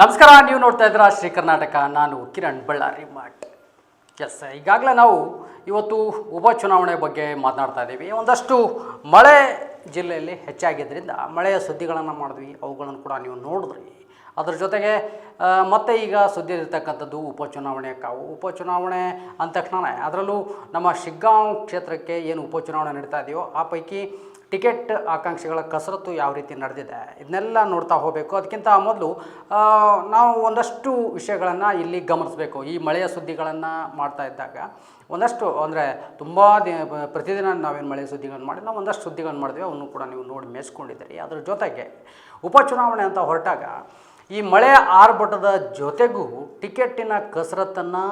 ನಮಸ್ಕಾರ, ನೀವು ನೋಡ್ತಾ ಇದ್ದೀರಾ ಶ್ರೀ ಕರ್ನಾಟಕ. ನಾನು ಕಿರಣ್ ಬಳ್ಳಾರಿ ಮಠ್ ಎಸ್ ಈಗಾಗಲೇ ನಾವು ಇವತ್ತು ಉಪಚುನಾವಣೆ ಬಗ್ಗೆ ಮಾತನಾಡ್ತಾ ಇದ್ದೀವಿ. ಒಂದಷ್ಟು ಮಳೆ ಜಿಲ್ಲೆಯಲ್ಲಿ ಹೆಚ್ಚಾಗಿದ್ದರಿಂದ ಮಳೆಯ ಸುದ್ದಿಗಳನ್ನು ಮಾಡಿದ್ವಿ. ಅವುಗಳನ್ನು ಕೂಡ ನೀವು ನೋಡಿದ್ರಿ. ಅದ್ರ ಜೊತೆಗೆ ಮತ್ತೆ ಈಗ ಸುದ್ದಿ ಇರ್ತಕ್ಕಂಥದ್ದು ಉಪಚುನಾವಣೆ ಕಾವು. ಉಪಚುನಾವಣೆ ಅಂದ ತಕ್ಷಣ ಅದರಲ್ಲೂ ನಮ್ಮ ಶಿಗ್ಗಾಂವ್ ಕ್ಷೇತ್ರಕ್ಕೆ ಏನು ಉಪಚುನಾವಣೆ ನಡೀತಾ ಇದೆಯೋ ಆ ಪೈಕಿ ಟಿಕೆಟ್ ಆಕಾಂಕ್ಷಿಗಳ ಕಸರತ್ತು ಯಾವ ರೀತಿ ನಡೆದಿದೆ, ಇದನ್ನೆಲ್ಲ ನೋಡ್ತಾ ಹೋಗಬೇಕು. ಅದಕ್ಕಿಂತ ಮೊದಲು ನಾವು ಒಂದಷ್ಟು ವಿಷಯಗಳನ್ನು ಇಲ್ಲಿ ಗಮನಿಸಬೇಕು. ಈ ಮಳೆಯ ಸುದ್ದಿಗಳನ್ನು ಮಾಡ್ತಾ ಇದ್ದಾಗ ಒಂದಷ್ಟು, ಅಂದರೆ ತುಂಬ ದಿ, ಪ್ರತಿದಿನ ನಾವೇನು ಮಳೆಯ ಸುದ್ದಿಗಳನ್ನು ಮಾಡಿ ನಾವು ಒಂದಷ್ಟು ಸುದ್ದಿಗಳನ್ನು ಮಾಡಿದ್ವಿ, ಅವನ್ನು ಕೂಡ ನೀವು ನೋಡಿ ಮೆಚ್ಕೊಂಡಿದ್ದೀರಿ ಅದ್ರ ಜೊತೆಗೆ ಉಪಚುನಾವಣೆ ಅಂತ ಹೊರಟಾಗ ಈ ಮಳೆಯ ಆರ್ಭಟದ ಜೊತೆಗೂ ಟಿಕೆಟ್ಟಿನ ಕಸರತ್ತನ್ನು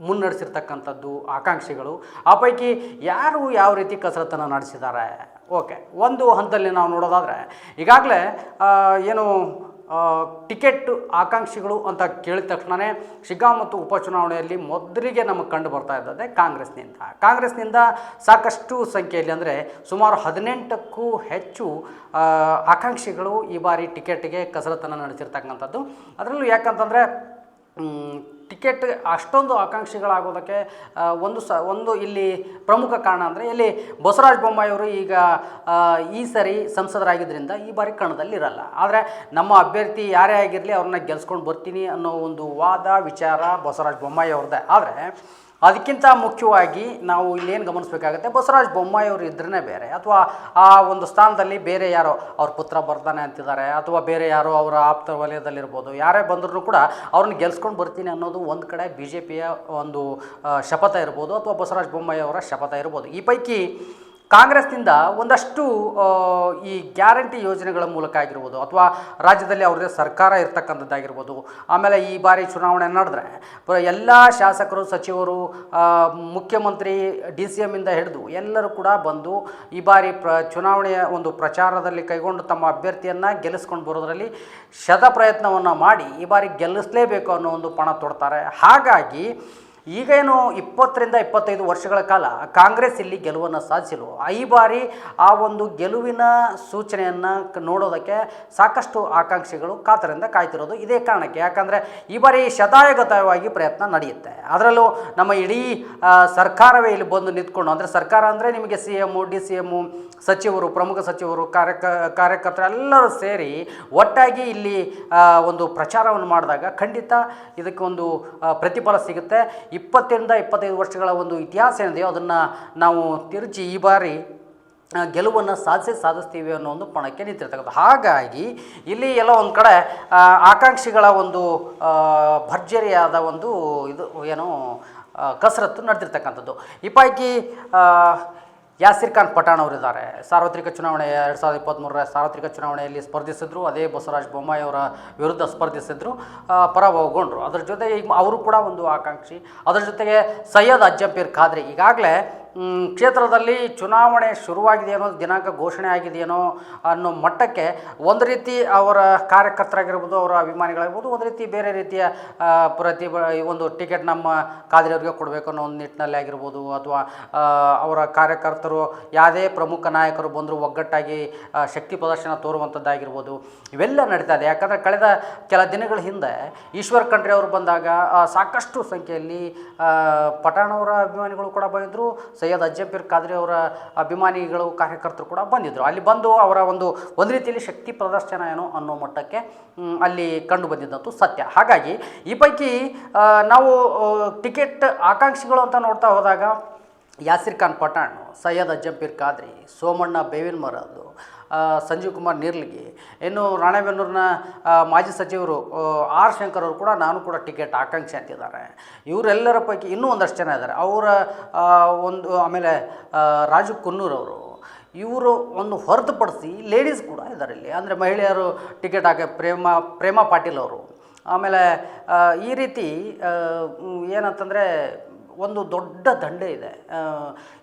ಮುನ್ನಡೆಸಿರ್ತಕ್ಕಂಥದ್ದು ಆಕಾಂಕ್ಷಿಗಳು. ಆ ಪೈಕಿ ಯಾರು ಯಾವ ರೀತಿ ಕಸರತ್ತನ್ನು ನಡೆಸಿದ್ದಾರೆ? ಓಕೆ, ಒಂದು ಹಂತದಲ್ಲಿ ನಾವು ನೋಡೋದಾದರೆ, ಈಗಾಗಲೇ ಏನು ಟಿಕೆಟ್ ಆಕಾಂಕ್ಷಿಗಳು ಅಂತ ಕೇಳಿದ ತಕ್ಷಣವೇ ಶಿಗ್ಗಾ ಮತ್ತು ಉಪಚುನಾವಣೆಯಲ್ಲಿ ಮೊದಲಿಗೆ ನಮಗೆ ಕಂಡು ಬರ್ತಾ ಇದ್ದದ್ದೇ ಕಾಂಗ್ರೆಸ್ನಿಂದ. ಕಾಂಗ್ರೆಸ್ನಿಂದ ಸಾಕಷ್ಟು ಸಂಖ್ಯೆಯಲ್ಲಿ ಅಂದರೆ ಸುಮಾರು ಹದಿನೆಂಟಕ್ಕೂ ಹೆಚ್ಚು ಆಕಾಂಕ್ಷಿಗಳು ಈ ಬಾರಿ ಟಿಕೆಟ್ಗೆ ಕಸರತ್ತನ್ನು ನಡೆಸಿರ್ತಕ್ಕಂಥದ್ದು. ಅದರಲ್ಲೂ ಯಾಕಂತಂದರೆ ಟಿಕೆಟ್ ಅಷ್ಟೊಂದು ಆಕಾಂಕ್ಷಿಗಳಾಗೋದಕ್ಕೆ ಒಂದು ಸ, ಒಂದು ಇಲ್ಲಿ ಪ್ರಮುಖ ಕಾರಣ ಅಂದರೆ ಇಲ್ಲಿ ಬಸವರಾಜ ಬೊಮ್ಮಾಯಿಯವರು ಈಗ ಈ ಸರಿ ಸಂಸದರಾಗಿದ್ದರಿಂದ ಈ ಬಾರಿ ಕಣದಲ್ಲಿ ಇರಲ್ಲ ಆದರೆ ನಮ್ಮ ಅಭ್ಯರ್ಥಿ ಯಾರೇ ಆಗಿರಲಿ ಅವ್ರನ್ನ ಗೆಲ್ಸ್ಕೊಂಡು ಬರ್ತೀನಿ ಅನ್ನೋ ಒಂದು ವಾದ, ವಿಚಾರ ಬಸವರಾಜ ಬೊಮ್ಮಾಯಿ ಅವ್ರದ್ದೇ. ಆದರೆ ಅದಕ್ಕಿಂತ ಮುಖ್ಯವಾಗಿ ನಾವು ಇಲ್ಲೇನು ಗಮನಿಸಬೇಕಾಗುತ್ತೆ ಬಸವರಾಜ ಬೊಮ್ಮಾಯಿ ಅವರು ಇದ್ರೇ ಬೇರೆ. ಅಥವಾ ಆ ಒಂದು ಸ್ಥಾನದಲ್ಲಿ ಬೇರೆ ಯಾರೋ ಅವ್ರ ಪುತ್ರ ಬರ್ತಾನೆ ಅಂತಿದ್ದಾರೆ, ಅಥವಾ ಬೇರೆ ಯಾರೋ ಅವರ ಆಪ್ತ ವಲಯದಲ್ಲಿರ್ಬೋದು. ಯಾರೇ ಬಂದರೂ ಕೂಡ ಅವ್ರನ್ನ ಗೆಲ್ಸ್ಕೊಂಡು ಬರ್ತೀನಿ ಅನ್ನೋದು ಒಂದು ಕಡೆ ಬಿ ಒಂದು ಶಪಥ ಇರ್ಬೋದು, ಅಥವಾ ಬಸವರಾಜ ಬೊಮ್ಮಾಯಿಯವರ ಶಪಥ ಇರ್ಬೋದು. ಈ ಪೈಕಿ ಕಾಂಗ್ರೆಸ್ನಿಂದ ಒಂದಷ್ಟು ಈ ಗ್ಯಾರಂಟಿ ಯೋಜನೆಗಳ ಮೂಲಕ ಆಗಿರ್ಬೋದು ಅಥವಾ ರಾಜ್ಯದಲ್ಲಿ ಅವ್ರದ್ದೇ ಸರ್ಕಾರ ಇರ್ತಕ್ಕಂಥದ್ದಾಗಿರ್ಬೋದು. ಆಮೇಲೆ ಈ ಬಾರಿ ಚುನಾವಣೆ ನಡೆದ್ರೆ ಎಲ್ಲ ಶಾಸಕರು, ಸಚಿವರು ಮುಖ್ಯಮಂತ್ರಿ, ಡಿ ಸಿ ಎಮ್ಮಿಂದ ಹಿಡಿದು ಎಲ್ಲರೂ ಕೂಡ ಬಂದು ಈ ಬಾರಿ ಪ್ರ, ಚುನಾವಣೆಯ ಒಂದು ಪ್ರಚಾರದಲ್ಲಿ ಕೈಗೊಂಡು ತಮ್ಮ ಅಭ್ಯರ್ಥಿಯನ್ನು ಗೆಲ್ಲಿಸ್ಕೊಂಡು ಬರೋದರಲ್ಲಿ ಶತ ಪ್ರಯತ್ನವನ್ನು ಮಾಡಿ ಈ ಬಾರಿ ಗೆಲ್ಲಿಸಲೇಬೇಕು ಅನ್ನೋ ಒಂದು ಪಣ ತೊಡ್ತಾರೆ. ಹಾಗಾಗಿ ಈಗೇನು ಇಪ್ಪತ್ತರಿಂದ ಇಪ್ಪತ್ತೈದು ವರ್ಷಗಳ ಕಾಲ ಕಾಂಗ್ರೆಸ್ ಇಲ್ಲಿ ಗೆಲುವನ್ನು ಸಾಧಿಸಲು ಈ ಬಾರಿ ಆ ಒಂದು ಗೆಲುವಿನ ಸೂಚನೆಯನ್ನು ನೋಡೋದಕ್ಕೆ ಸಾಕಷ್ಟು ಆಕಾಂಕ್ಷಿಗಳು ಕಾತರಿಂದ ಕಾಯ್ತಿರೋದು ಇದೇ ಕಾರಣಕ್ಕೆ. ಯಾಕಂದರೆ ಈ ಬಾರಿ ಶತಾಯಗತವಾಗಿ ಪ್ರಯತ್ನ ನಡೆಯುತ್ತೆ. ಅದರಲ್ಲೂ ನಮ್ಮ ಇಡೀ ಸರ್ಕಾರವೇ ಇಲ್ಲಿ ಬಂದು ನಿಂತ್ಕೊಂಡು, ಅಂದರೆ ಸರ್ಕಾರ ಅಂದರೆ ನಿಮಗೆ C M D C M ಸಚಿವರು, ಪ್ರಮುಖ ಸಚಿವರು, ಕಾರ್ಯಕ ಕಾರ್ಯಕರ್ತರೆಲ್ಲರೂ ಸೇರಿ ಒಟ್ಟಾಗಿ ಇಲ್ಲಿ ಒಂದು ಪ್ರಚಾರವನ್ನು ಮಾಡಿದಾಗ ಖಂಡಿತ ಇದಕ್ಕೊಂದು ಪ್ರತಿಫಲ ಸಿಗುತ್ತೆ. ಇಪ್ಪತ್ತರಿಂದ ಇಪ್ಪತ್ತೈದು ವರ್ಷಗಳ ಒಂದು ಇತಿಹಾಸ ಏನಿದೆಯೋ ಅದನ್ನು ನಾವು ತಿರುಚಿ ಈ ಬಾರಿ ಗೆಲುವನ್ನು ಸಾಧಿಸಿ ಸಾಧಿಸ್ತೀವಿ ಅನ್ನೋ ಒಂದು ಪಣಕ್ಕೆ ನಿಂತಿರ್ತಕ್ಕಂಥ ಹಾಗಾಗಿ ಇಲ್ಲಿ ಎಲ್ಲ ಒಂದು ಕಡೆ ಆಕಾಂಕ್ಷಿಗಳ ಒಂದು ಭರ್ಜರಿಯಾದ ಒಂದು ಇದು ಏನು ಕಸರತ್ತು ನಡೆದಿರ್ತಕ್ಕಂಥದ್ದು. ಈ ಪೈಕಿ ಯಾಸಿರ್ ಖಾನ್ ಪಠಾಣ್ ಅವರಿದ್ದಾರೆ. ಸಾರ್ವತ್ರಿಕ ಚುನಾವಣೆ ಎರಡು ಸಾವಿರದ ಇಪ್ಪತ್ತ್ಮೂರರ ಸಾರ್ವತ್ರಿಕ ಚುನಾವಣೆಯಲ್ಲಿ ಸ್ಪರ್ಧಿಸಿದ್ರು, ಅದೇ ಬಸವರಾಜ ಬೊಮ್ಮಾಯಿ ಅವರ ವಿರುದ್ಧ ಸ್ಪರ್ಧಿಸಿದ್ರು ಪರ ಪರಾಭವಗೊಂಡ್ರು. ಅದರ ಈಗ ಅವರು ಕೂಡ ಒಂದು ಆಕಾಂಕ್ಷಿ. ಅದರ ಜೊತೆಗೆ ಸೈಯದ್ ಅಜ್ಜಂಪೀರ್ ಖಾದ್ರಿ, ಈಗಾಗಲೇ ಕ್ಷೇತ್ರದಲ್ಲಿ ಚುನಾವಣೆ ಶುರುವಾಗಿದೆಯೇನೋ, ದಿನಾಂಕ ಘೋಷಣೆ ಆಗಿದೆಯೇನೋ ಅನ್ನೋ ಮಟ್ಟಕ್ಕೆ ಒಂದು ರೀತಿ ಅವರ ಕಾರ್ಯಕರ್ತರಾಗಿರ್ಬೋದು, ಅವರ ಅಭಿಮಾನಿಗಳಾಗಿರ್ಬೋದು, ಒಂದು ರೀತಿ ಬೇರೆ ರೀತಿಯ ಪ್ರತಿ ಒಂದು ಟಿಕೆಟ್ ನಮ್ಮ ಕಾದ್ರಿಯವ್ರಿಗೆ ಕೊಡಬೇಕು ಅನ್ನೋ ಒಂದು ನಿಟ್ಟಿನಲ್ಲಿ ಆಗಿರ್ಬೋದು, ಅಥವಾ ಅವರ ಕಾರ್ಯಕರ್ತರು ಯಾವುದೇ ಪ್ರಮುಖ ನಾಯಕರು ಬಂದರೂ ಒಗ್ಗಟ್ಟಾಗಿ ಶಕ್ತಿ ಪ್ರದರ್ಶನ ತೋರುವಂಥದ್ದಾಗಿರ್ಬೋದು, ಇವೆಲ್ಲ ನಡೀತಾ ಇದೆ. ಯಾಕಂದರೆ ಕಳೆದ ಕೆಲ ದಿನಗಳ ಹಿಂದೆ ಈಶ್ವರ್ ಖಂಡ್ರೆ ಅವರು ಬಂದಾಗ ಸಾಕಷ್ಟು ಸಂಖ್ಯೆಯಲ್ಲಿ ಪಠಾಣವರ ಅಭಿಮಾನಿಗಳು ಕೂಡ ಬಂದಿದ್ದರು ಸೈಯದ್ ಅಜ್ಜಂಪೀರ್ ಖಾದ್ರಿ ಅವರ ಅಭಿಮಾನಿಗಳು, ಕಾರ್ಯಕರ್ತರು ಕೂಡ ಬಂದಿದ್ದರು ಅಲ್ಲಿ ಬಂದು ಅವರ ಒಂದು ಒಂದು ರೀತಿಯಲ್ಲಿ ಶಕ್ತಿ ಪ್ರದರ್ಶನ ಏನೋ ಅನ್ನೋ ಮಟ್ಟಕ್ಕೆ ಅಲ್ಲಿ ಕಂಡು ಬಂದಿದ್ದಂತು ಸತ್ಯ. ಹಾಗಾಗಿ, ಈ ಪೈಕಿ ನಾವು ಟಿಕೆಟ್ ಆಕಾಂಕ್ಷಿಗಳು ಅಂತ ನೋಡ್ತಾ ಹೋದಾಗ, ಯಾಸಿರ್ ಖಾನ್ ಪಠಾಣ್, ಸೈಯದ್ ಅಜ್ಜಂಪೀರ್ ಖಾದ್ರಿ, ಸೋಮಣ್ಣ ಬೇವಿನ ಮರದ್ದು ಸಂಜೀವ್ ಕುಮಾರ್ ನೀರ್ಲಿಗಿ. ಇನ್ನು ರಾಣೆಬೆನ್ನೂರಿನ ಮಾಜಿ ಸಚಿವರು ಆರ್ ಶಂಕರ್ ಅವರು ಕೂಡ ನಾನು ಕೂಡ ಟಿಕೆಟ್ ಆಕಾಂಕ್ಷೆ ಅಂತಿದ್ದಾರೆ. ಇವರೆಲ್ಲರ ಪೈಕಿ ಇನ್ನೂ ಒಂದಷ್ಟು ಜನ ಇದ್ದಾರೆ. ಅವರ ಒಂದು, ಆಮೇಲೆ ರಾಜು ಕುನ್ನೂರವರು ಇವರು ಒಂದು ಹೊರತುಪಡಿಸಿ ಲೇಡೀಸ್ ಕೂಡ ಇದ್ದಾರೆ ಇಲ್ಲಿ. ಅಂದರೆ ಮಹಿಳೆಯರು ಟಿಕೆಟ್ ಹಾಕಿ, ಪ್ರೇಮ ಪ್ರೇಮ ಪಾಟೀಲ್ ಅವರು. ಆಮೇಲೆ ಈ ರೀತಿ ಏನಂತಂದರೆ ಒಂದು ದೊಡ್ಡ ದಂಡೆ ಇದೆ.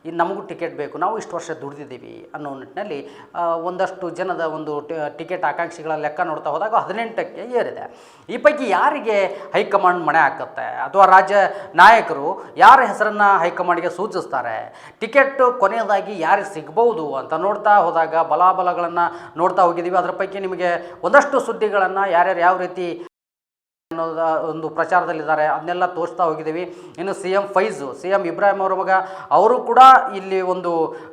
ಈ ನಮಗೂ ಟಿಕೆಟ್ ಬೇಕು, ನಾವು ಇಷ್ಟು ವರ್ಷ ದುಡಿದಿದ್ದೀವಿ ಅನ್ನೋ ನಿಟ್ಟಿನಲ್ಲಿ ಒಂದಷ್ಟು ಜನದ ಒಂದು ಟಿಕೆಟ್ ಆಕಾಂಕ್ಷಿಗಳ ಲೆಕ್ಕ ನೋಡ್ತಾ ಹೋದಾಗ ಹದಿನೆಂಟಕ್ಕೆ ಏರಿದೆ. ಈ ಪೈಕಿ ಯಾರಿಗೆ ಹೈಕಮಾಂಡ್ ಮಣೆ ಹಾಕುತ್ತೆ? ಅಥವಾ ರಾಜ್ಯ ನಾಯಕರು ಯಾರ ಹೆಸರನ್ನು ಹೈಕಮಾಂಡ್ಗೆ ಸೂಚಿಸ್ತಾರೆ? ಟಿಕೆಟ್ ಕೊನೆಯದಾಗಿ ಯಾರಿಗೆ ಸಿಗ್ಬೋದು ಅಂತ ನೋಡ್ತಾ ಹೋದಾಗ, ಬಲಾಬಲಗಳನ್ನು ನೋಡ್ತಾ ಹೋಗಿದ್ದೀವಿ. ಅದರ ಪೈಕಿ ನಿಮಗೆ ಒಂದಷ್ಟು ಸುದ್ದಿಗಳನ್ನು ಯಾರ್ಯಾರು ಯಾವ ರೀತಿ ಅನ್ನೋದ ಒಂದು ಪ್ರಚಾರದಲ್ಲಿದ್ದಾರೆ, ಅದನ್ನೆಲ್ಲ ತೋರಿಸ್ತಾ ಹೋಗಿದ್ದೀವಿ. ಇನ್ನು C M Faiz C M Ibrahim ಅವರ ಮಗ, ಅವರು ಕೂಡ ಇಲ್ಲಿ ಒಂದು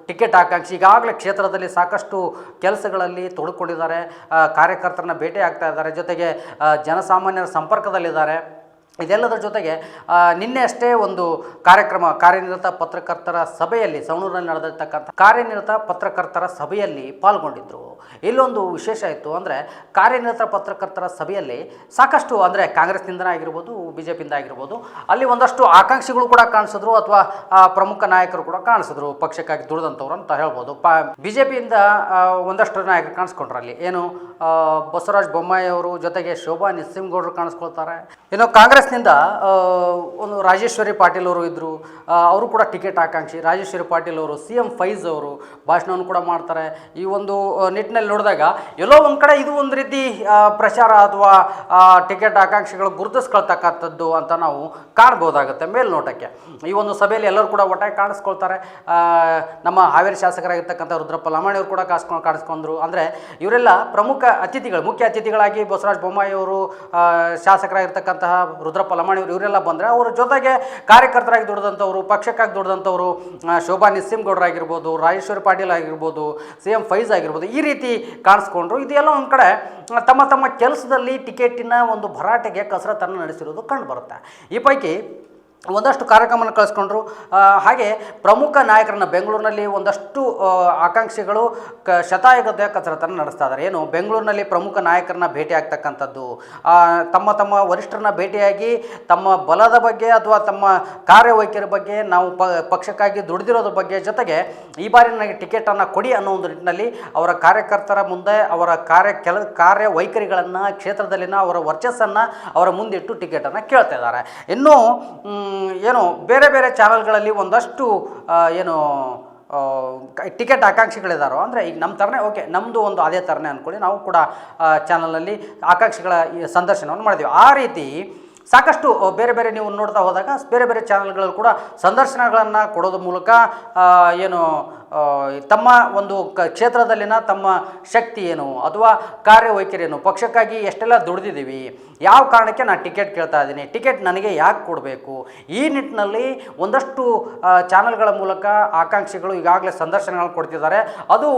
ಟಿಕೆಟ್ ಆಕಾಂಕ್ಷಿ ಈಗಾಗಲೇ ಕ್ಷೇತ್ರದಲ್ಲಿ ಸಾಕಷ್ಟು ಕೆಲಸಗಳಲ್ಲಿ ತೊಡಕೊಂಡಿದ್ದಾರೆ. ಕಾರ್ಯಕರ್ತರನ್ನ ಭೇಟಿ ಆಗ್ತಾ ಇದ್ದಾರೆ. ಜೊತೆಗೆ ಜನಸಾಮಾನ್ಯರ ಸಂಪರ್ಕದಲ್ಲಿದ್ದಾರೆ. ಇದೆಲ್ಲದರ ಜೊತೆಗೆ ನಿನ್ನೆ ಅಷ್ಟೇ ಒಂದು ಕಾರ್ಯಕ್ರಮ, ಕಾರ್ಯನಿರತ ಪತ್ರಕರ್ತರ ಸಭೆಯಲ್ಲಿ, ಸವಣೂರಿನಲ್ಲಿ ನಡೆದಿರ್ತಕ್ಕಂಥ ಕಾರ್ಯನಿರತ ಪತ್ರಕರ್ತರ ಸಭೆಯಲ್ಲಿ ಪಾಲ್ಗೊಂಡಿದ್ದರು ಇಲ್ಲೊಂದು ವಿಶೇಷ ಇತ್ತು ಅಂದರೆ ಕಾರ್ಯನಿರತ ಪತ್ರಕರ್ತರ ಸಭೆಯಲ್ಲಿ ಸಾಕಷ್ಟು ಅಂದರೆ ಕಾಂಗ್ರೆಸ್ನಿಂದನೇ ಆಗಿರ್ಬೋದು ಬಿ ಜೆ ಪಿಯಿಂದ ಆಗಿರ್ಬೋದು ಅಲ್ಲಿ ಒಂದಷ್ಟು ಆಕಾಂಕ್ಷಿಗಳು ಕೂಡ ಕಾಣಿಸಿದ್ರು ಅಥವಾ ಪ್ರಮುಖ ನಾಯಕರು ಕೂಡ ಕಾಣಿಸಿದ್ರು ಪಕ್ಷಕ್ಕಾಗಿ ದುಡಿದಂಥವ್ರು ಅಂತ ಹೇಳ್ಬೋದು. ಪ ಬಿ ಜೆ ಪಿಯಿಂದ ಒಂದಷ್ಟು ನಾಯಕರು ಕಾಣಿಸ್ಕೊಂಡ್ರು ಅಲ್ಲಿ. ಏನು ಬಸವರಾಜ್ ಬೊಮ್ಮಾಯಿ ಅವರು ಜೊತೆಗೆ ಶೋಭಾ ನಿಸ್ಸಿಂಗೌಡರು ಕಾಣಿಸ್ಕೊಳ್ತಾರೆ. ಇನ್ನು ಕಾಂಗ್ರೆಸ್ನಿಂದ ಒಂದು ರಾಜೇಶ್ವರಿ ಪಾಟೀಲ್ ಅವರು ಇದ್ದರು ಅವರು ಕೂಡ ಟಿಕೆಟ್ ಆಕಾಂಕ್ಷಿ. ರಾಜೇಶ್ವರಿ ಪಾಟೀಲ್ ಅವರು ಸಿ ಎಂ ಫೈಜ್ ಅವರು ಭಾಷಣವನ್ನು ಕೂಡ ಮಾಡ್ತಾರೆ. ಈ ಒಂದು ಆ, ನಿಟ್ಟಿನಲ್ಲಿ ನೋಡಿದಾಗ ಎಲ್ಲೋ ಒಂದು ಕಡೆ ಇದು ಒಂದು ರೀತಿ ಪ್ರಚಾರ ಅಥವಾ ಟಿಕೆಟ್ ಆಕಾಂಕ್ಷಿಗಳು ಗುರುತಿಸ್ಕೊಳ್ತಕ್ಕಂಥದ್ದು ಅಂತ ನಾವು ಕಾಣ್ಬೋದಾಗುತ್ತೆ ಮೇಲ್ನೋಟಕ್ಕೆ. ಈ ಒಂದು ಸಭೆಯಲ್ಲಿ ಎಲ್ಲರೂ ಕೂಡ ಒಟ್ಟಾಗಿ ಕಾಣಿಸ್ಕೊಳ್ತಾರೆ. ನಮ್ಮ ಹಾವೇರಿ ಶಾಸಕರಾಗಿರ್ತಕ್ಕಂಥ ರುದ್ರಪ್ಪ ಲಮಾಣಿ ಅವರು ಕೂಡ ಕಾಸ್ಕೊಂಡು ಕಾಣಿಸ್ಕೊಂಡ್ರು. ಅಂದರೆ ಇವರೆಲ್ಲ ಪ್ರಮುಖ ಅತಿಥಿಗಳು, ಮುಖ್ಯ ಅತಿಥಿಗಳಾಗಿ ಬಸವರಾಜ ಬೊಮ್ಮಾಯಿಯವರು ಶಾಸಕರಾಗಿರ್ತಕ್ಕಂತಹ ರುದ್ರಪ್ಪ ಲಮಾಣಿ ಅವರು ಇವರೆಲ್ಲ ಬಂದರೆ ಅವರ ಜೊತೆಗೆ ಕಾರ್ಯಕರ್ತರಾಗಿ ದುಡಿದಂಥವರು, ಪಕ್ಷಕ್ಕಾಗಿ ದುಡಿದಂಥವರು ಶೋಭಾ ನಿಸ್ಸಿಂಗೌಡರಾಗಿರ್ಬೋದು, ರಾಜೇಶ್ವರಿ ಪಾಟೀಲ್ ಆಗಿರ್ಬೋದು, ಸಿ ಎಂ ಫೈಜ್ ಆಗಿರ್ಬೋದು, ಈ ರೀತಿ ಕಾಣಿಸ್ಕೊಂಡ್ರು. ಇದೆಲ್ಲ ಒಂದು ಕಡೆ, ತಮ್ಮ ತಮ್ಮ ಕೆಲಸದಲ್ಲಿ ಟಿಕೆಟಿನ ಒಂದು ಭರಾಟೆಗೆ ಕಸರತ್ತನ್ನು ನಡೆಸಿರೋದು ಕಂಡು ಬರುತ್ತೆ. ಈ ಪೈಕಿ ಒಂದಷ್ಟು ಕಾರ್ಯಕ್ರಮನ ಕಳಿಸ್ಕೊಂಡ್ರು. ಹಾಗೆ ಪ್ರಮುಖ ನಾಯಕರನ್ನ ಬೆಂಗಳೂರಿನಲ್ಲಿ ಒಂದಷ್ಟು ಆಕಾಂಕ್ಷಿಗಳು ಕ, ಶತಾಯುಗದ ಕಸರತ್ತನ್ನು ನಡೆಸ್ತಾ ಇದ್ದಾರೆ. ಏನು, ಬೆಂಗಳೂರಿನಲ್ಲಿ ಪ್ರಮುಖ ನಾಯಕರನ್ನ ಭೇಟಿ ಆಗ್ತಕ್ಕಂಥದ್ದು ತಮ್ಮ ತಮ್ಮ ವರಿಷ್ಠರನ್ನ ಭೇಟಿಯಾಗಿ ತಮ್ಮ ಬಲದ ಬಗ್ಗೆ ಅಥವಾ ತಮ್ಮ ಕಾರ್ಯವೈಖರಿ ಬಗ್ಗೆ ನಾವು ಪಕ್ಷಕ್ಕಾಗಿ ದುಡಿದಿರೋದ್ರ ಬಗ್ಗೆ ಜೊತೆಗೆ ಈ ಬಾರಿ ನನಗೆ ಟಿಕೆಟನ್ನು ಕೊಡಿ ಅನ್ನೋ ಒಂದು ನಿಟ್ಟಿನಲ್ಲಿ ಅವರ ಕಾರ್ಯಕರ್ತರ ಮುಂದೆ ಅವರ ಕಾರ್ಯ ಕೆಲ, ಕಾರ್ಯವೈಖರಿಗಳನ್ನು, ಕ್ಷೇತ್ರದಲ್ಲಿನ ಅವರ ವರ್ಚಸ್ಸನ್ನು ಅವರ ಮುಂದಿಟ್ಟು ಟಿಕೆಟನ್ನು ಕೇಳ್ತಾ ಇದ್ದಾರೆ. ಇನ್ನು ಏನು ಬೇರೆ ಬೇರೆ ಚಾನಲ್ಗಳಲ್ಲಿ ಒಂದಷ್ಟು ಏನು ಟಿಕೆಟ್ ಆಕಾಂಕ್ಷಿಗಳಿದ್ದಾರೋ ಅಂದರೆ ಈಗ ನಮ್ಮ ಥರನೇ ಓಕೆ ನಮ್ಮದು ಒಂದು ಅದೇ ಥರನೇ ಅಂದ್ಕೊಳ್ಳಿ ನಾವು ಕೂಡ ಚಾನಲಲ್ಲಿ ಆಕಾಂಕ್ಷಿಗಳ ಸಂದರ್ಶನವನ್ನು ಮಾಡಿದ್ವಿ. ಆ ರೀತಿ ಸಾಕಷ್ಟು ಬೇರೆ ಬೇರೆ ನೀವು ನೋಡ್ತಾ ಹೋದಾಗ ಬೇರೆ ಬೇರೆ ಚಾನಲ್ಗಳಲ್ಲಿ ಕೂಡ ಸಂದರ್ಶನಗಳನ್ನು ಕೊಡೋದ್ರ ಮೂಲಕ ಏನು ತಮ್ಮ ಒಂದು ಕ ಕ್ಷೇತ್ರದಲ್ಲಿನ ತಮ್ಮ ಶಕ್ತಿ ಏನು ಅಥವಾ ಕಾರ್ಯವೈಖರಿ ಏನು? ಪಕ್ಷಕ್ಕಾಗಿ ಎಷ್ಟೆಲ್ಲ ದುಡಿದಿದ್ದೀವಿ? ಯಾವ ಕಾರಣಕ್ಕೆ ನಾನು ಟಿಕೆಟ್ ಕೇಳ್ತಾ ಇದ್ದೀನಿ? ಟಿಕೆಟ್ ನನಗೆ ಯಾಕೆ ಕೊಡಬೇಕು? ಈ ನಿಟ್ಟಿನಲ್ಲಿ ಒಂದಷ್ಟು ಚಾನಲ್ಗಳ ಮೂಲಕ ಆಕಾಂಕ್ಷಿಗಳು ಈಗಾಗಲೇ ಸಂದರ್ಶನಗಳು ಕೊಡ್ತಿದ್ದಾರೆ. ಅದು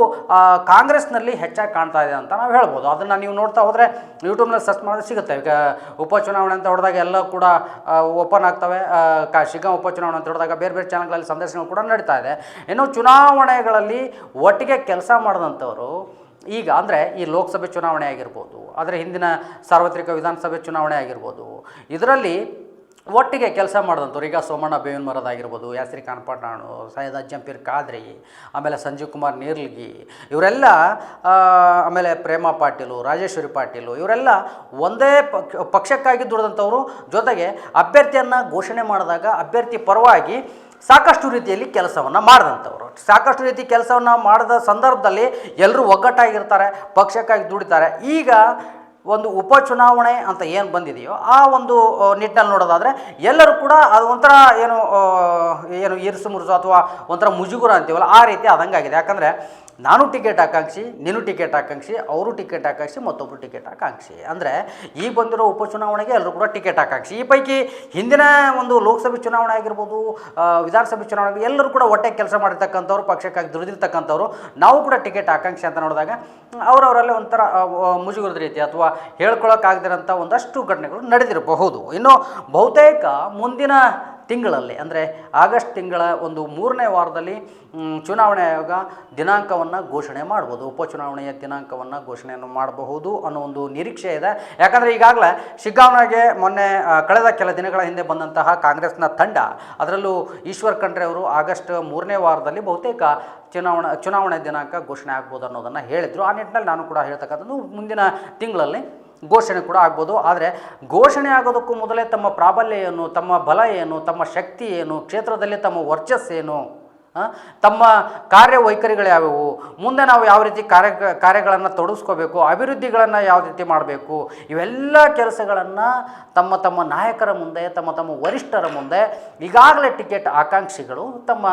ಕಾಂಗ್ರೆಸ್ನಲ್ಲಿ ಹೆಚ್ಚಾಗಿ ಕಾಣ್ತಾ ಇದೆ ಅಂತ ನಾವು ಹೇಳ್ಬೋದು. ಅದನ್ನು ನೀವು ನೋಡ್ತಾ ಹೋದರೆ ಯೂಟ್ಯೂಬ್ನಲ್ಲಿ ಸರ್ಚ್ ಮಾಡಿದ್ರೆ ಸಿಗುತ್ತೆ. ಈಗ ಉಪಚುನಾವಣೆ ಅಂತ ಹೊಡೆದಾಗ ಎಲ್ಲ ಕೂಡ ಓಪನ್ ಆಗ್ತವೆ. ಕಾ ಉಪಚುನಾವಣೆ ಅಂತ ಹೊಡೆದಾಗ ಬೇರೆ ಬೇರೆ ಚಾನಲ್ಗಳಲ್ಲಿ ಸಂದರ್ಶನಗಳು ಕೂಡ ನಡೀತಾ ಇದೆ. ಇನ್ನು ಚುನಾವಣೆಗಳಲ್ಲಿ ಒಟ್ಟಿಗೆ ಕೆಲಸ ಮಾಡಿದಂಥವರು ಈಗ ಅಂದರೆ ಈ ಲೋಕಸಭೆ ಚುನಾವಣೆ ಆಗಿರ್ಬೋದು, ಆದರೆ ಹಿಂದಿನ ಸಾರ್ವತ್ರಿಕ ವಿಧಾನಸಭೆ ಚುನಾವಣೆ ಆಗಿರ್ಬೋದು, ಇದರಲ್ಲಿ ಒಟ್ಟಿಗೆ ಕೆಲಸ ಮಾಡಿದಂಥವ್ರು, ಈಗ ಸೋಮಣ್ಣ ಬೇವಿನ ಮರದಾಗಿರ್ಬೋದು ಯಾಸ್ರಿ ಕಾನ್ಪಾಟಾಣು ಸೈಯದ್ ಅಜ್ಜಂಪೀರ್ ಖಾದ್ರಿ, ಆಮೇಲೆ ಸಂಜೀವ್ ಕುಮಾರ್ ನೀರ್ಲ್ಗಿ, ಇವರೆಲ್ಲ ಆಮೇಲೆ ಪ್ರೇಮ ಪಾಟೀಲು, ರಾಜೇಶ್ವರಿ ಪಾಟೀಲು, ಇವರೆಲ್ಲ ಒಂದೇ ಪಕ್ಷಕ್ಕಾಗಿ ದುಡಿದಂಥವ್ರು, ಜೊತೆಗೆ ಅಭ್ಯರ್ಥಿಯನ್ನು ಘೋಷಣೆ ಮಾಡಿದಾಗ ಅಭ್ಯರ್ಥಿ ಪರವಾಗಿ ಸಾಕಷ್ಟು ರೀತಿಯಲ್ಲಿ ಕೆಲಸವನ್ನು ಮಾಡಿದಂಥವ್ರು. ಸಾಕಷ್ಟು ರೀತಿ ಕೆಲಸವನ್ನು ಮಾಡಿದ ಸಂದರ್ಭದಲ್ಲಿ ಎಲ್ಲರೂ ಒಗ್ಗಟ್ಟಾಗಿರ್ತಾರೆ, ಪಕ್ಷಕ್ಕಾಗಿ ದುಡಿತಾರೆ. ಈಗ ಒಂದು ಉಪಚುನಾವಣೆ ಅಂತ ಏನು ಬಂದಿದೆಯೋ ಆ ಒಂದು ನಿಟ್ಟಿನಲ್ಲಿ ನೋಡೋದಾದರೆ ಎಲ್ಲರೂ ಕೂಡ ಅದು ಒಂಥರ ಏನು ಏನು ಇರ್ಸು ಮುರುಸು ಅಥವಾ ಒಂಥರ ಮುಜುಗುರ ಅಂತೀವಲ್ಲ, ಆ ರೀತಿ ಆದಂಗಾಗಿದೆ. ಯಾಕಂದರೆ ನಾನು ಟಿಕೆಟ್ ಆಕಾಂಕ್ಷಿ, ನೀನು ಟಿಕೆಟ್ ಆಕಾಂಕ್ಷಿ, ಅವರು ಟಿಕೆಟ್ ಆಕಾಂಕ್ಷಿ ಮತ್ತೊಬ್ಬರು ಟಿಕೆಟ್ ಆಕಾಂಕ್ಷಿ. ಅಂದರೆ ಈಗ ಬಂದಿರೋ ಉಪಚುನಾವಣೆಗೆ ಎಲ್ಲರೂ ಕೂಡ ಟಿಕೆಟ್ ಆಕಾಂಕ್ಷಿ. ಈ ಪೈಕಿ ಹಿಂದಿನ ಒಂದು ಲೋಕಸಭೆ ಚುನಾವಣೆ ಆಗಿರ್ಬೋದು ವಿಧಾನಸಭೆ ಚುನಾವಣೆ ಎಲ್ಲರೂ ಕೂಡ ಒಟ್ಟೆ ಕೆಲಸ ಮಾಡಿರ್ತಕ್ಕಂಥವ್ರು, ಪಕ್ಷಕ್ಕಾಗಿ ದುಡಿದಿರ್ತಕ್ಕಂಥವ್ರು, ನಾವು ಕೂಡ ಟಿಕೆಟ್ ಆಕಾಂಕ್ಷಿ ಅಂತ ನೋಡಿದಾಗ ಅವರವರಲ್ಲೇ ಒಂಥರ ಮುಜುಗರದ ರೀತಿ ಅಥವಾ ಹೇಳ್ಕೊಳ್ಳೋಕ್ಕಾಗದಿರೋಂಥ ಒಂದಷ್ಟು ಘಟನೆಗಳು ನಡೆದಿರಬಹುದು. ಇನ್ನು ಬಹುತೇಕ ಮುಂದಿನ ತಿಂಗಳಲ್ಲಿ, ಅಂದರೆ ಆಗಸ್ಟ್ ತಿಂಗಳ ಒಂದು ಮೂರನೇ ವಾರದಲ್ಲಿ ಚುನಾವಣೆ ಆಯೋಗ ದಿನಾಂಕವನ್ನು ಘೋಷಣೆ ಮಾಡ್ಬೋದು. ಉಪಚುನಾವಣೆಯ ದಿನಾಂಕವನ್ನು ಘೋಷಣೆಯನ್ನು ಮಾಡಬಹುದು ಅನ್ನೋ ಒಂದು ನಿರೀಕ್ಷೆ ಇದೆ. ಯಾಕಂದರೆ ಈಗಾಗಲೇ ಶಿಗ್ಗಾಂವ್ನಾಗೆ ಮೊನ್ನೆ ಕಳೆದ ಕೆಲ ದಿನಗಳ ಹಿಂದೆ ಬಂದಂತಹ ಕಾಂಗ್ರೆಸ್ನ ತಂಡ, ಅದರಲ್ಲೂ ಈಶ್ವರ್ ಖಂಡ್ರೆ ಅವರು ಆಗಸ್ಟ್ ಮೂರನೇ ವಾರದಲ್ಲಿ ಬಹುತೇಕ ಚುನಾವಣಾ, ಚುನಾವಣೆ ದಿನಾಂಕ ಘೋಷಣೆ ಆಗ್ಬೋದು ಅನ್ನೋದನ್ನು ಹೇಳಿದರು. ಆ ನಿಟ್ಟಿನಲ್ಲಿ ನಾನು ಕೂಡ ಹೇಳ್ತಕ್ಕಂಥದ್ದು ಮುಂದಿನ ತಿಂಗಳಲ್ಲಿ ಘೋಷಣೆ ಕೂಡ ಆಗ್ಬೋದು. ಆದರೆ ಘೋಷಣೆ ಆಗೋದಕ್ಕೂ ಮೊದಲೇ ತಮ್ಮ ಪ್ರಾಬಲ್ಯ ಏನು, ತಮ್ಮ ಬಲ ಏನು, ತಮ್ಮ ಶಕ್ತಿ ಏನು, ಕ್ಷೇತ್ರದಲ್ಲಿ ತಮ್ಮ ವರ್ಚಸ್ಸೇನು ತಮ್ಮ ಕಾರ್ಯವೈಖರಿಗಳು ಯಾವುವು, ಮುಂದೆ ನಾವು ಯಾವ ರೀತಿ ಕಾರ್ಯ, ಕಾರ್ಯಗಳನ್ನು ತೊಡಗಿಸ್ಕೋಬೇಕು, ಅಭಿವೃದ್ಧಿಗಳನ್ನು ಯಾವ ರೀತಿ ಮಾಡಬೇಕು, ಇವೆಲ್ಲ ಕೆಲಸಗಳನ್ನು ತಮ್ಮ ತಮ್ಮ ನಾಯಕರ ಮುಂದೆ, ತಮ್ಮ ತಮ್ಮ ವರಿಷ್ಠರ ಮುಂದೆ, ಈಗಾಗಲೇ ಟಿಕೆಟ್ ಆಕಾಂಕ್ಷಿಗಳು ತಮ್ಮ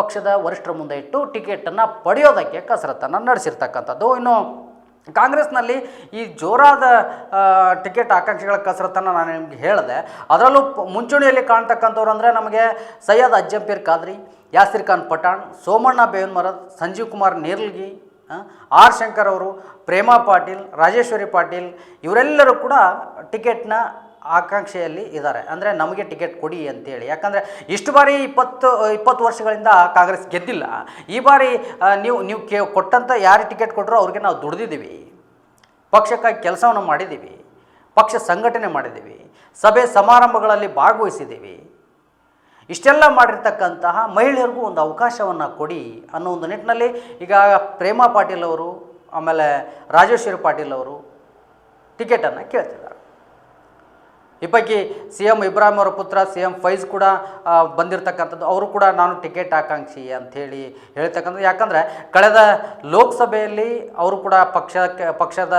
ಪಕ್ಷದ ವರಿಷ್ಠರ ಮುಂದೆ ಇಟ್ಟು ಟಿಕೆಟನ್ನು ಪಡೆಯೋದಕ್ಕೆ ಕಸರತ್ತನ್ನು ನಡೆಸಿರ್ತಕ್ಕಂಥದ್ದು. ಇನ್ನು ಕಾಂಗ್ರೆಸ್ನಲ್ಲಿ ಈ ಜೋರಾದ ಟಿಕೆಟ್ ಆಕಾಂಕ್ಷಿಗಳ ಕಸರತ್ತನ್ನು ನಾನು ನಿಮಗೆ ಹೇಳಿದೆ. ಅದರಲ್ಲೂ ಮುಂಚೂಣಿಯಲ್ಲಿ ಕಾಣ್ತಕ್ಕಂಥವ್ರು ಅಂದರೆ ನಮಗೆ ಸೈಯದ್ ಅಜ್ಜಂಪೀರ್ ಖಾದ್ರಿ, ಯಾಸಿರ್ ಖಾನ್ ಪಠಾಣ್, ಸೋಮಣ್ಣ ಬೇವನ್ಮರದ್, ಸಂಜೀವ್ ಕುಮಾರ್ ನೇರ್ಲ್ಗಿ ಆರ್ ಶಂಕರ್ ಅವರು, ಪ್ರೇಮಾ ಪಾಟೀಲ್, ರಾಜೇಶ್ವರಿ ಪಾಟೀಲ್, ಇವರೆಲ್ಲರೂ ಕೂಡ ಟಿಕೆಟ್ನ ಆಕಾಂಕ್ಷೆಯಲ್ಲಿ ಇದ್ದಾರೆ. ಅಂದರೆ ನಮಗೆ ಟಿಕೆಟ್ ಕೊಡಿ ಅಂತೇಳಿ. ಯಾಕಂದರೆ ಇಷ್ಟು ಬಾರಿ ಇಪ್ಪತ್ತು ಇಪ್ಪತ್ತು ವರ್ಷಗಳಿಂದ ಕಾಂಗ್ರೆಸ್ ಗೆದ್ದಿಲ್ಲ. ಈ ಬಾರಿ ನೀವು ನೀವು ಕೇ ಕೊಟ್ಟಂಥ ಯಾರು ಟಿಕೆಟ್ ಕೊಟ್ಟರೋ ಅವ್ರಿಗೆ ನಾವು ದುಡ್ದಿದ್ದೀವಿ. ಪಕ್ಷಕ್ಕಾಗಿ ಕೆಲಸವನ್ನು ಮಾಡಿದ್ದೀವಿ. ಪಕ್ಷ ಸಂಘಟನೆ ಮಾಡಿದ್ದೀವಿ. ಸಭೆ ಸಮಾರಂಭಗಳಲ್ಲಿ ಭಾಗವಹಿಸಿದ್ದೀವಿ. ಇಷ್ಟೆಲ್ಲ ಮಾಡಿರ್ತಕ್ಕಂತಹ ಮಹಿಳೆಯರಿಗೂ ಒಂದು ಅವಕಾಶವನ್ನು ಕೊಡಿ ಅನ್ನೋ ಒಂದು ನಿಟ್ಟಿನಲ್ಲಿ ಈಗ ಪ್ರೇಮಾ ಪಾಟೀಲ್ ಅವರು, ಆಮೇಲೆ ರಾಜೇಶ್ವರಿ ಪಾಟೀಲ್ ಅವರು ಟಿಕೆಟನ್ನು ಕೇಳ್ತಿದ್ದಾರೆ. ಈ ಪೈಕಿ ಸಿ ಎಂ ಇಬ್ರಾಹಿಂ ಅವರ ಪುತ್ರ ಸಿ ಎಂ ಫೈಜ್ ಕೂಡ ಬಂದಿರತಕ್ಕಂಥದ್ದು. ಅವರು ಕೂಡ ನಾನು ಟಿಕೆಟ್ ಆಕಾಂಕ್ಷಿ ಅಂಥೇಳಿ ಹೇಳ್ತಕ್ಕಂಥದ್ದು. ಯಾಕಂದರೆ ಕಳೆದ ಲೋಕಸಭೆಯಲ್ಲಿ ಅವರು ಕೂಡ ಪಕ್ಷಕ್ಕೆ, ಪಕ್ಷದ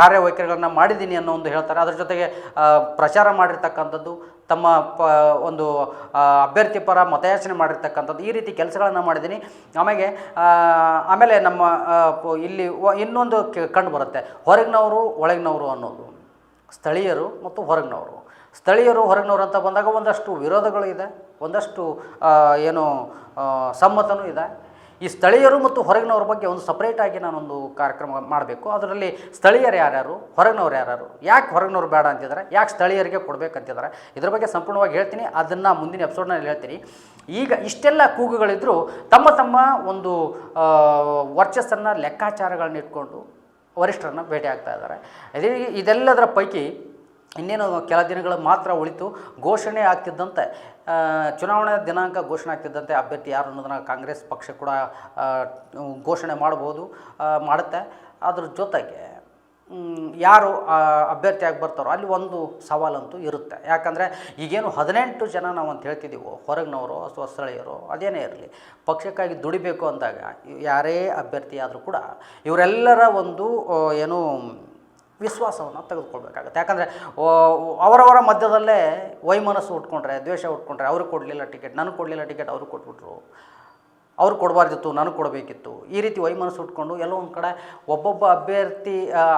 ಕಾರ್ಯವೈಖರಿಗಳನ್ನು ಮಾಡಿದ್ದೀನಿ ಅನ್ನೋ ಒಂದು ಹೇಳ್ತಾರೆ. ಅದರ ಜೊತೆಗೆ ಪ್ರಚಾರ ಮಾಡಿರ್ತಕ್ಕಂಥದ್ದು, ತಮ್ಮ, ಪ, ಒಂದು ಅಭ್ಯರ್ಥಿ ಪರ ಮತಯಾಚನೆ ಮಾಡಿರ್ತಕ್ಕಂಥದ್ದು, ಈ ರೀತಿ ಕೆಲಸಗಳನ್ನು ಮಾಡಿದ್ದೀನಿ. ಆಮೇಲೆ ಆಮೇಲೆ ನಮ್ಮ ಇಲ್ಲಿ ಇನ್ನೊಂದು ಕಂಡು ಬರುತ್ತೆ. ಹೊರಗಿನವರು, ಒಳಗಿನವರು ಅನ್ನೋದು. ಸ್ಥಳೀಯರು ಮತ್ತು ಹೊರಗಿನವರು. ಸ್ಥಳೀಯರು, ಹೊರಗಿನವರು ಅಂತ ಬಂದಾಗ ಒಂದಷ್ಟು ವಿರೋಧಗಳು ಇದೆ, ಒಂದಷ್ಟು ಏನು ಸಮ್ಮತನೂ ಇದೆ. ಈ ಸ್ಥಳೀಯರು ಮತ್ತು ಹೊರಗಿನವ್ರ ಬಗ್ಗೆ ಒಂದು ಸಪ್ರೇಟಾಗಿ ನಾನೊಂದು ಕಾರ್ಯಕ್ರಮ ಮಾಡಬೇಕು. ಅದರಲ್ಲಿ ಸ್ಥಳೀಯರು ಯಾರ್ಯಾರು, ಹೊರಗಿನವ್ರು ಯಾರ್ಯಾರು, ಯಾಕೆ ಹೊರಗಿನವ್ರು ಬೇಡ ಅಂತಿದ್ದಾರೆ, ಯಾಕೆ ಸ್ಥಳೀಯರಿಗೆ ಕೊಡಬೇಕಂತಿದ್ದಾರೆ, ಇದ್ರ ಬಗ್ಗೆ ಸಂಪೂರ್ಣವಾಗಿ ಹೇಳ್ತೀನಿ. ಅದನ್ನು ಮುಂದಿನ ಎಪಿಸೋಡ್ನಲ್ಲಿ ಹೇಳ್ತೀನಿ. ಈಗ ಇಷ್ಟೆಲ್ಲ ಕೂಗುಗಳಿದ್ದರೂ ತಮ್ಮ ತಮ್ಮ ಒಂದು ವರ್ಚಸ್ಸನ್ನು ಲೆಕ್ಕಾಚಾರಗಳನ್ನ ಇಟ್ಕೊಂಡು ವರಿಷ್ಠರನ್ನ ಭೇಟಿ ಆಗ್ತಾ ಇದ್ದಾರೆ. ಅದೇ ಇದೆಲ್ಲದರ ಪೈಕಿ ಇನ್ನೇನು ಕೆಲ ದಿನಗಳು ಮಾತ್ರ ಉಳಿತು ಘೋಷಣೆ ಆಗ್ತಿದ್ದಂತೆ ಚುನಾವಣೆ ದಿನಾಂಕ ಘೋಷಣೆ ಆಗ್ತಿದ್ದಂತೆ ಅಭ್ಯರ್ಥಿ ಯಾರು ಅನ್ನೋದನ್ನು ಕಾಂಗ್ರೆಸ್ ಪಕ್ಷ ಕೂಡ ಘೋಷಣೆ ಮಾಡ್ಬೋದು ಮಾಡುತ್ತೆ. ಅದ್ರ ಜೊತೆಗೆ ಯಾರು ಅಭ್ಯರ್ಥಿಯಾಗಿ ಬರ್ತಾರೋ ಅಲ್ಲಿ ಒಂದು ಸವಾಲಂತೂ ಇರುತ್ತೆ. ಯಾಕಂದರೆ ಈಗೇನು ಹದಿನೆಂಟು ಜನ ನಾವು ಅಂತ ಹೇಳ್ತಿದ್ದೀವೋ ಹೊರಗಿನವರು, ಅಥವಾ ಸ್ಥಳೀಯರು, ಅದೇನೇ ಇರಲಿ, ಪಕ್ಷಕ್ಕಾಗಿ ದುಡಿಬೇಕು ಅಂದಾಗ ಯಾರೇ ಅಭ್ಯರ್ಥಿ ಆದರೂ ಕೂಡ ಇವರೆಲ್ಲರ ಒಂದು ಏನು ವಿಶ್ವಾಸವನ್ನು ತೆಗೆದುಕೊಳ್ಬೇಕಾಗುತ್ತೆ. ಯಾಕಂದರೆ ಅವರವರ ಮಧ್ಯದಲ್ಲೇ ವೈಮನಸ್ಸು ಉಟ್ಕೊಂಡ್ರೆ, ದ್ವೇಷ ಉಟ್ಕೊಂಡ್ರೆ ಅವ್ರಿಗೆ ಕೊಡಲಿಲ್ಲ ಟಿಕೆಟ್, ನನಗೆ ಕೊಡಲಿಲ್ಲ ಟಿಕೆಟ್ ಅವ್ರಿಗೆ ಕೊಟ್ಬಿಟ್ರು. ಅವ್ರು ಕೊಡಬಾರ್ದಿತ್ತು, ನನಗೆ ಕೊಡಬೇಕಿತ್ತು. ಈ ರೀತಿ ವೈಮನಸ್ಸು ಉಟ್ಕೊಂಡು ಎಲ್ಲೋ ಒಂದು ಕಡೆ ಒಬ್ಬೊಬ್ಬ ಅಭ್ಯರ್ಥಿ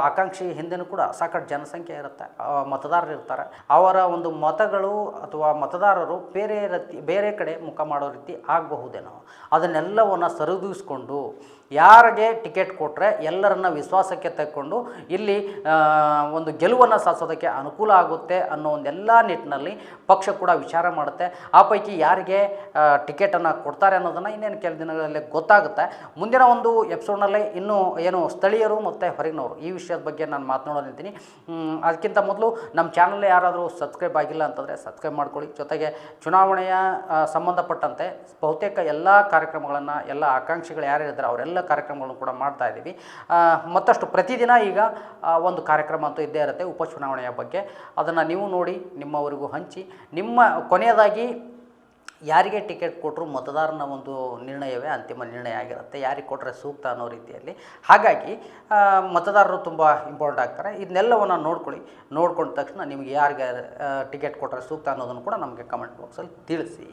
ಆಕಾಂಕ್ಷಿ ಹಿಂದೆನೂ ಕೂಡ ಸಾಕಷ್ಟು ಜನಸಂಖ್ಯೆ ಇರುತ್ತೆ. ಮತದಾರರು ಇರ್ತಾರೆ. ಅವರ ಒಂದು ಮತಗಳು ಅಥವಾ ಮತದಾರರು ಬೇರೆ ರೀತಿ, ಬೇರೆ ಕಡೆ ಮುಖ ಮಾಡೋ ರೀತಿ ಆಗಬಹುದೇನೋ. ಅದನ್ನೆಲ್ಲವನ್ನು ಸರಿದೂಗಿಸ್ಕೊಂಡು ಯಾರಿಗೆ ಟಿಕೆಟ್ ಕೊಟ್ಟರೆ ಎಲ್ಲರನ್ನ ವಿಶ್ವಾಸಕ್ಕೆ ತೆಕ್ಕೊಂಡು ಇಲ್ಲಿ ಒಂದು ಗೆಲುವನ್ನು ಸಾಧಿಸೋದಕ್ಕೆ ಅನುಕೂಲ ಆಗುತ್ತೆ ಅನ್ನೋ ಒಂದೆಲ್ಲ ನಿಟ್ಟಿನಲ್ಲಿ ಪಕ್ಷ ಕೂಡ ವಿಚಾರ ಮಾಡುತ್ತೆ. ಆ ಪೈಕಿ ಯಾರಿಗೆ ಟಿಕೆಟನ್ನು ಕೊಡ್ತಾರೆ ಅನ್ನೋದನ್ನು ಇನ್ನೇನು ಕೆಲ ದಿನಗಳಲ್ಲಿ ಗೊತ್ತಾಗುತ್ತೆ. ಮುಂದಿನ ಒಂದು ಎಪಿಸೋಡ್ನಲ್ಲಿ ಇನ್ನೂ ಏನು ಸ್ಥಳೀಯರು ಮತ್ತು ಹೊರಗಿನವರು ಈ ವಿಷಯದ ಬಗ್ಗೆ ನಾನು ಮಾತನಾಡೋದಿದ್ದೀನಿ ಅದಕ್ಕಿಂತ ಮೊದಲು ನಮ್ಮ ಚಾನಲ್ ಯಾರಾದರೂ ಸಬ್ಸ್ಕ್ರೈಬ್ ಆಗಿಲ್ಲ ಅಂತಂದರೆ ಸಬ್ಸ್ಕ್ರೈಬ್ ಮಾಡ್ಕೊಳ್ಳಿ. ಜೊತೆಗೆ ಚುನಾವಣೆಯ ಸಂಬಂಧಪಟ್ಟಂತೆ ಬಹುತೇಕ ಎಲ್ಲ ಕಾರ್ಯಕ್ರಮಗಳನ್ನು, ಎಲ್ಲ ಆಕಾಂಕ್ಷಿಗಳು ಯಾರ್ಯಾರಿದ್ದಾರೆ ಅವರೆಲ್ಲ ಕಾರ್ಯಕ್ರಮಗಳನ್ನು ಕೂಡ ಮಾಡ್ತಾ ಇದ್ದೀವಿ. ಮತ್ತಷ್ಟು ಪ್ರತಿದಿನ ಈಗ ಒಂದು ಕಾರ್ಯಕ್ರಮ ಅಂತೂ ಇದ್ದೇ ಇರುತ್ತೆ ಉಪಚುನಾವಣೆಯ ಬಗ್ಗೆ. ಅದನ್ನು ನೀವು ನೋಡಿ, ನಿಮ್ಮವರಿಗೂ ಹಂಚಿ, ನಿಮ್ಮ ಕೊನೆಯದಾಗಿ ಯಾರಿಗೆ ಟಿಕೆಟ್ ಕೊಟ್ಟರು ಮತದಾರನ ಒಂದು ನಿರ್ಣಯವೇ ಅಂತಿಮ ನಿರ್ಣಯ ಆಗಿರುತ್ತೆ, ಯಾರಿಗೆ ಕೊಟ್ಟರೆ ಸೂಕ್ತ ಅನ್ನೋ ರೀತಿಯಲ್ಲಿ. ಹಾಗಾಗಿ ಮತದಾರರು ತುಂಬ ಇಂಪಾರ್ಟೆಂಟ್ ಆಗ್ತಾರೆ. ಇದನ್ನೆಲ್ಲವನ್ನು ನೋಡ್ಕೊಳ್ಳಿ. ನೋಡ್ಕೊಂಡ ತಕ್ಷಣ ನಿಮಗೆ ಯಾರಿಗೆ ಟಿಕೆಟ್ ಕೊಟ್ಟರೆ ಸೂಕ್ತ ಅನ್ನೋದನ್ನು ಕೂಡ ನಮಗೆ ಕಮೆಂಟ್ ಬಾಕ್ಸಲ್ಲಿ ತಿಳಿಸಿ.